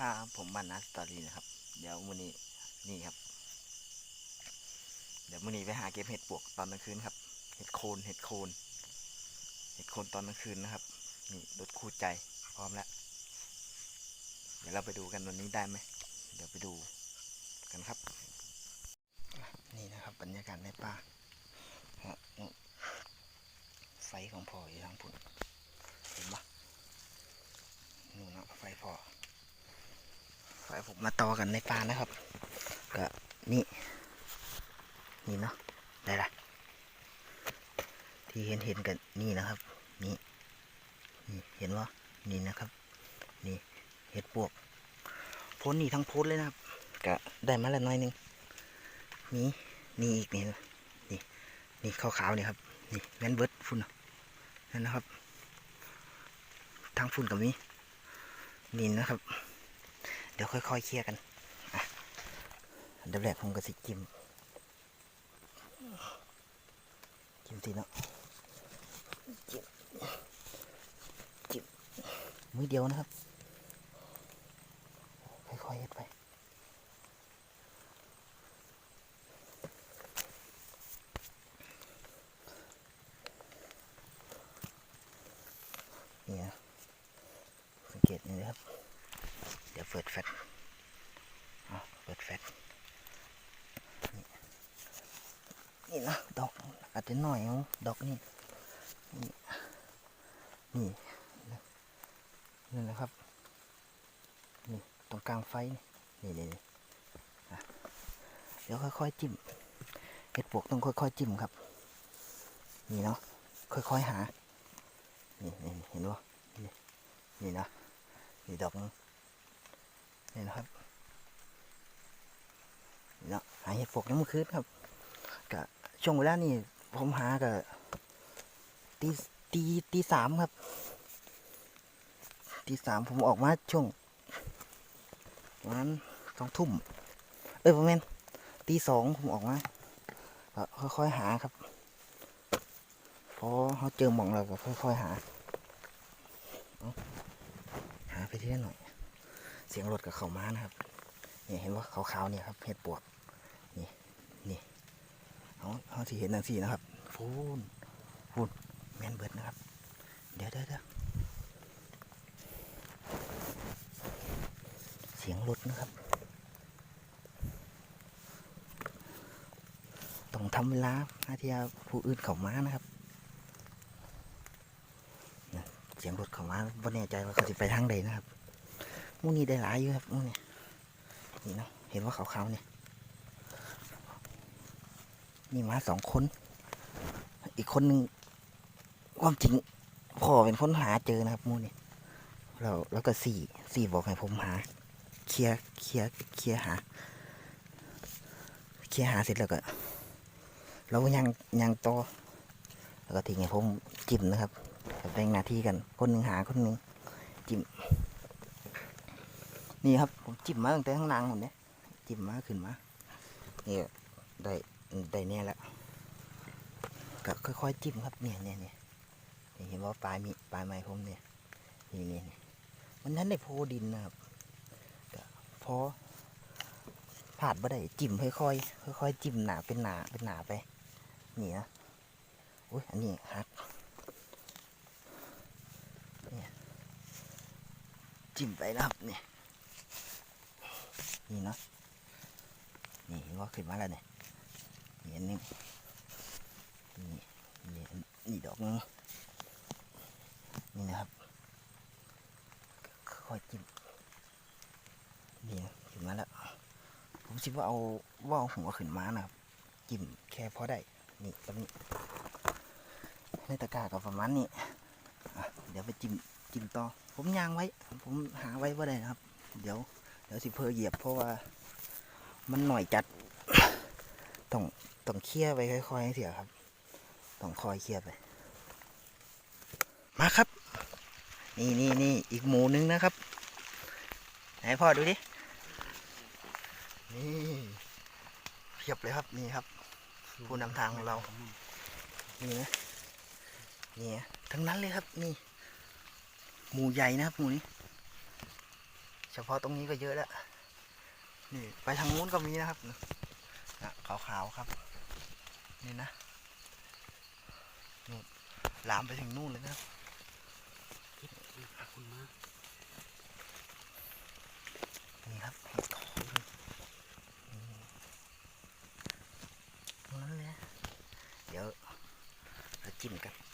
ครับผมบ้านนัสตอรี่นะครับ เดี๋ยวมื้อนี้นี่ครับ เดี๋ยวมื้อนี้ไปหาเก็บเห็ดปวกตอนกลางคืนครับ เห็ดโคนเห็ดโคนเห็ดโคนตอนกลางคืนนะครับ นี่รถคู่ใจพร้อมแล้ว เดี๋ยวเราไปดูกันวันนี้ได้ไหมเดี๋ยวไปดูกันครับ นี่นะครับบรรยากาศในป่าไฟของพ่ออยู่ทางพุ่นเห็นปะนู่นเนาะไฟพ่อ ไฟผ มาต่อกันในป่านะครับ ก็นี่นี่เนาะได้ละที่เห็นเห็นกันนี่นะครับ นี่นี่เห็นว่านี่นะครับ นี่เห็ดปวกพ้นนี่ทั้งพ้นเลยนะครับก็ได้มาแล้วหน้อยนึงนี่นี่อีกนี่นี่นี่ขาวๆนี่ครับนี่แมนเบิร์ดฝุ่นนั่นนะครับทั้งฝุ่นกับนี้นี่นะครับ ดี๋ยวค่อยๆเคลียร์กันอะอันดับแรกผมก็สิจิ้มจิ้มสิเนาะจิ้มจิ้มมือเดียวนะครับ ค่อยๆเฮ็ดไปนี่นะสังเกตนี่นะครับ เปิดแฟลชอะเปิดแฟลชนี่นะดอกอาจจะหน่อยเอาดอกนี่นี่นี่นี่นะครับนี่ตรงกลางไฟนี่นี่นี่เดี๋ยวค่อยๆจิ้มเห็ดปวกต้องค่อยๆจิ้มครับ นี่เนาะค่อยๆหานี่นี่นี่เห็นปะนี่นี่นะนี่ดอกนึง นี่นะครับเนาะหาเห็ดปวกน้ำคืนครับกะช่วงเวลานี่ผมหากะตีตีตีสามครับตีสามผมออกมาช่วงประมาณสองทุ่มเอ้ยประมาณตีสองผมออกมาก็ค่อยๆหาครับพอเขาเจอหมองเราก็ค่อยๆหาหาไปที่หน่อย เสียงรถกับเขาม้านะครับนี่เห็นว่าขาวๆเนี่ยครับเห็ดปวกนี่นี่เอาเอาที่เห็นนั่นสินะครับฟูนฟูนแมนเบิดนะครับ เดี๋ยวเดี๋ยวเดี๋ยวเสียงรถนะครับต้องทำเวลาอาที่ผู้อื่นเขามานะครับเสียงรถเขามาไม่แน่ใจว่าเขาจะไปทางใดนะครับ มูนี่ได้หลายอยู่ครับมูนี่นี่เนาะเห็นว่าขาวๆเนี่ยนี่มาสองคน อีกคนหนึ่งความจริงพ่อเป็นคนหาเจอนะครับมูนี่เราแล้วก็สี่สี่บอกให้ผมหา เคลียร์เคลียร์เคลียร์หา เคลียร์หาเสร็จแล้วก็เราก็ยังยังต่อแล้วก็ทิ้งให้ผมจิ้มนะครับแบ่งหน้าที่กันคนหนึ่งหาคนหนึ่งจิ้ม นี่ครับผมจิ้มมาตั้งแต่ข้างล่างผมเนี่ยจิ้มมาขึ้นมานี่ได้ได้เนี่ยแล้วก็ค่อยๆจิ้มครับเนี่ยเนี่ยเนี่ยเห็นว่าปลายมีปลายไม้ผมเนี่ยนี่นี่นี่มันนั้นได้โพดินนะครับก็พอผาดบ่ได้จิ้มค่อยๆค่อยๆจิ้มหนาเป็นหนาเป็นหนาไปนี่นะอุ้ยอันนี้ฮักเนี่ยจิ้มไปนะครับเนี่ย นี่เนาะนี่ว่าขึ้นมาแล้วเนี่ยนี่อันนึงนี่นี่นี่ดอกนึงนี่นะครับค่อยจิ้มนี่ขึ้นมาแล้วผมคิดว่าเอาว่าเอาหัวขึ้นมานะครับจิ้มแค่พอได้นี่แบบนี้ในตะกร้ากับประมาณนี้เดี๋ยวไปจิ้มจิ้มต่อผมยางไว้ ผมหาไว้ว่าได้นะครับ เดี๋ยว ดี๋ยวสิเพอเหยียบเพราะว่า มันหน่อยจัด ต้องต้องเคลียร์ไปค่อยๆให้เสียครับ ต้องคอยเคลียร์ไป มาครับ นี่นี่นี่อีกหมูนึงนะครับ ไหนพ่อดูดิ นี่เพียบเลยครับนี่ครับ ผู้นำทางของเรา นี่นะนี่ทั้งนั้นเลยครับนี่ หมูใหญ่นะครับหมูนี้ เฉพาะตรงนี้ก็เยอะแล้ว นี่ไปทางนู้นก็มีนะครับนะขาวๆครับ นี่นะนู่นลามไปถึงนู่นเลยนะครับขอบคุณมากนี่ครับเห็ดโคนนี่ตรงนั้นเลยนะเดี๋ยวเราจิ้มกัน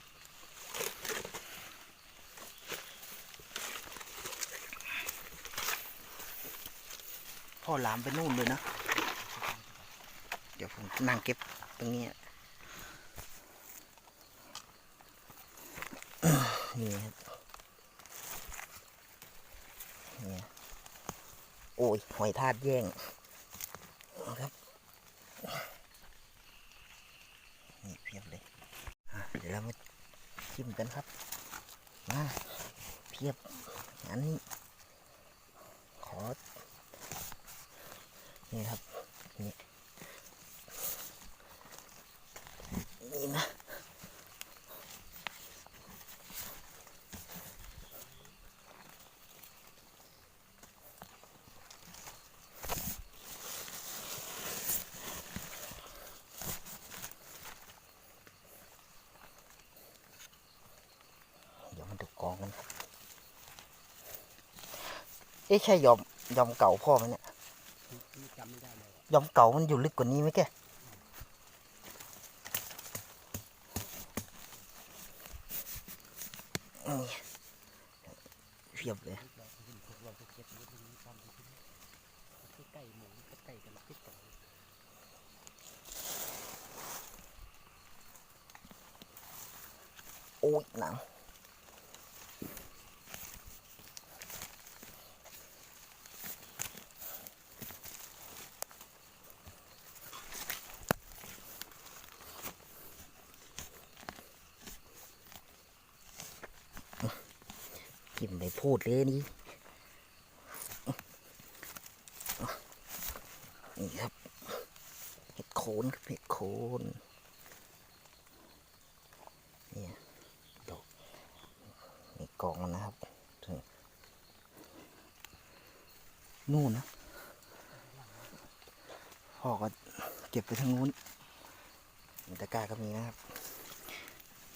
พ่อหลามไปนู่นเลยนะ เดี๋ยวผมนั่งเก็บตรงนี้นี่ครับนี่โอ้ยหอยทาดแย่งครับนี่เพียบเลยเดี๋ยวเรามาชิมกันครับมาเพียบอันนี้ขอ นี่ครับนี่นี่นะเดี๋ยวมันดูกองกันครับเอ๊ะใช่ยอมยอมเก่าพ่อไหมเนี่ย นี่จำไม่ได้เล ยอมเก่ามันอยู่ลึกกว่านี้ไหมแกเพียบเลยเราเห็นพวกเราจะเก็บไว้ตรงนี้ตอนที่ใกล้ๆหมูใกล้ๆกันละพิษกัน โอ้ยหนังกินไป พูดเลยนี่นี่ครับ เห็ดโคนครับเห็ดโคนนี่ดอกนี่กองมันนะครับนู่นนะพ่อก็เก็บไปทางนู้นตะกร้าก็มีนะครับ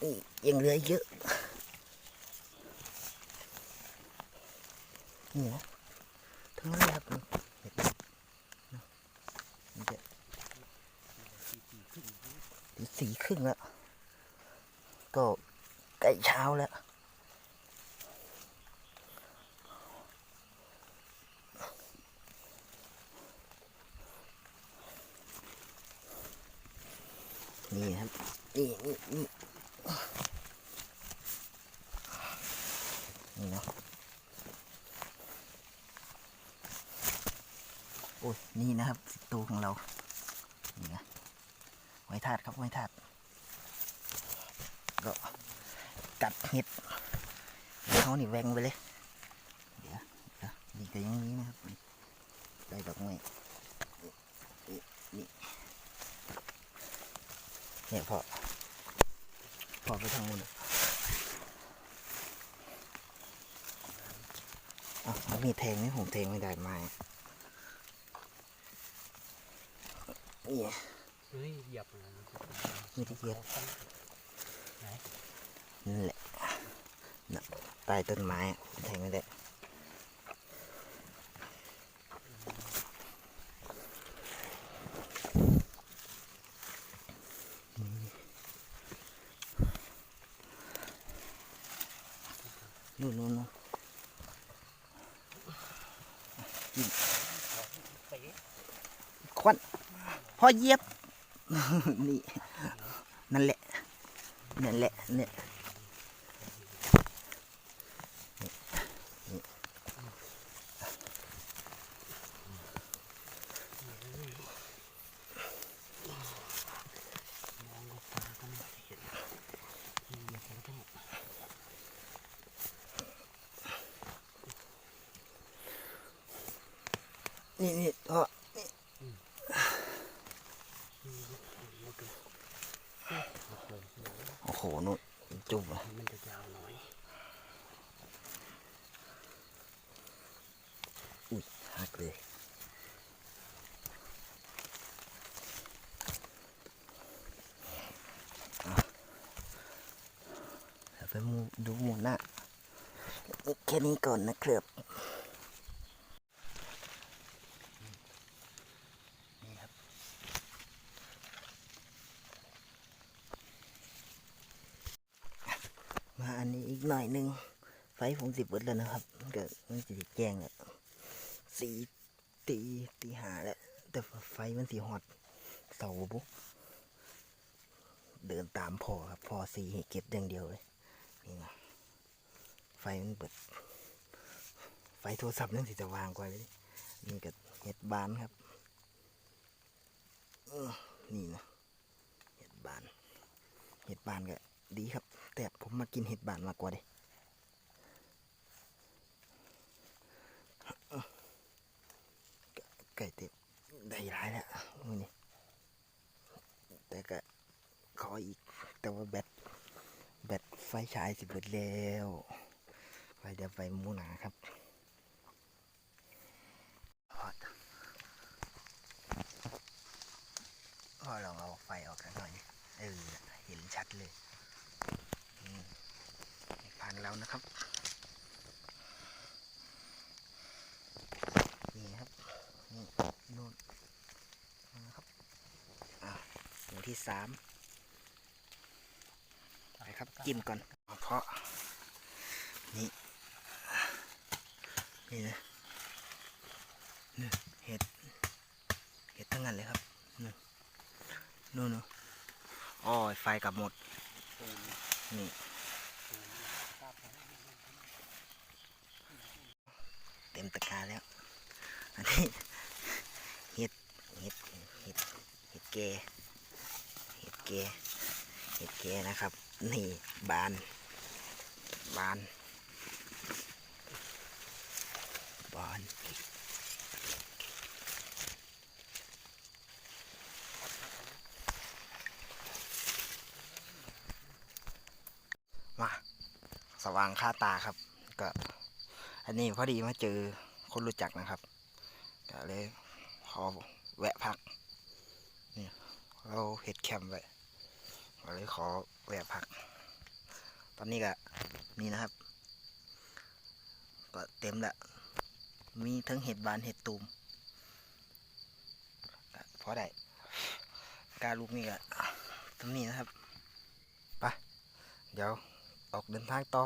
นี่ยังเหลือเยอะ นี่นะทั้งนั้นเลยครับเห็ดนะมันจะตีสี่ครึ่งแล้ว ก็ใกล้เช้าแล้วนี่ครับ นี่นี่นี่นี่เนาะ โอ้ยนี่นะครับตัวของเรานี่นะไว้ทาดครับไว้ทาดก็กัดเห็ดเขานี่แวงไปเลย เดี๋ยวนี่ก็ยังนี้นะครับได้ดอกไม้นี่เนี่ยพอพอไปทางนู้นอะเอมีแทงไหมผมแทงไม่ได้ไม้ นี่เฮ้ยเหยียบนะมีที่เกียบนั่นแหละน่ะใต้ต้นไม้แทงไม่ได้นู่นนู่นนู่น เป๊ะ ควัน พอเยียบนี่ นั่นแหละ นั่นแหละเนี่ยนี่นี่นี่พ่อ หมดเลยหมดเลย โอ้โหนู่น จุ่มอะมันจะยาวหน่อยอุ้ยหักเลยเอาเดี๋ยวไปมูดูหมูหน้าแค่นี้ก่อนนะครับนี่ครับ มาอันนี้อีกหน่อยหนึ่งไฟผมสิบเบิดแล้วนะครับก็มันจะแจ้งแล้วสีตีตีหาแล้วแต่ไฟมันสีหอดเสาบุเดินตามพอครับพอสีเก็บอย่างเดียวเลยนี่นะไฟมันเบิด ไฟโทรศัพท์นั่นสิจะวางกว่าเลยนี่กับเห็ดบานครับเออนี่นะเห็ดบาน เห็ดบานก็ดีครับ แต่ผมมากินเห็ดบานมากกว่าเดิไก่เต็มได้ร้ายแล้วมือนี่แต่ก็ขออีก แต่ว่าแบตแบตไฟฉายสิเบิดแล้วไฟเดี๋ยวไฟมูหนาครับพอดพอลองเอาไฟออกกันหน่อยเออเห็นชัดเลยอืมผ่านแล้วนะครับ นี่ครับ นี่นู่นนะครับ อะหมูที่ สามไปครับจิ้มก่อนเอาเพาะนี่นี่นะนี่เห็ดเห็ดทั้งนั้นเลยครับนี่นู่นนู่นอ้อยไฟกลับหมด นี่เต็มตะกร้ารแล้ว อันนี้เห็ดเห็ดเห็ดเห็ดแกเห็ด แกเห็ดแกนะครับ นี่บาน บาน บานมาสว่างค่าตาครับ ก็ อันนี้พอดีมาเจอคนรู้จักนะครับก็เลยขอแวะพัก นี่ เราเห็ดแคมป์ไว้ ก็เลยขอแวะพัก ตอนนี้ก็นี่นะครับ ก็เต็มละ มีทั้งเห็ดบานเห็ดตูมก็พอได้กาลูกนี่ก็ตรงนี้นะครับไปเดี๋ยวออกเดินทางต่อ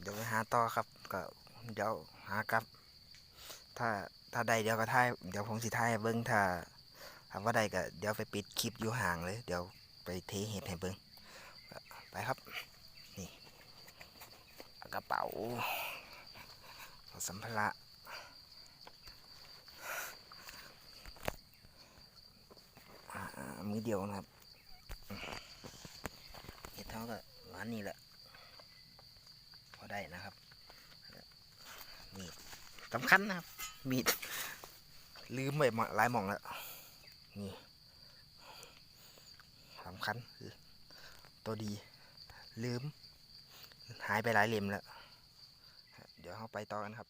เดี๋ยวไปหาต่อครับ ก็เดี๋ยวหากับ ถ้าถ้าใดเดี๋ยวก็ถ่ายเดี๋ยวผมสิถ่ายเบิ้งถ้าถ้าว่าใดก็เดี๋ยวไปปิดคลิปอยู่ห่างเลย เดี๋ยว ไปเทเห็ดให้เบิ้งไปครับ นี่กระเป๋าสัมภาระมือเดียวนะครับเห็ดเท่ากับร้านนี้แหละ พอได้นะครับ มีดสำคัญนะครับ มีดลืมไปหมดหลายหมองแล้ว นี่ำคัญคือตัวดี ลืม หายไปหลายเล่มแล้ว เดี๋ยวเราไปต่อกันครับ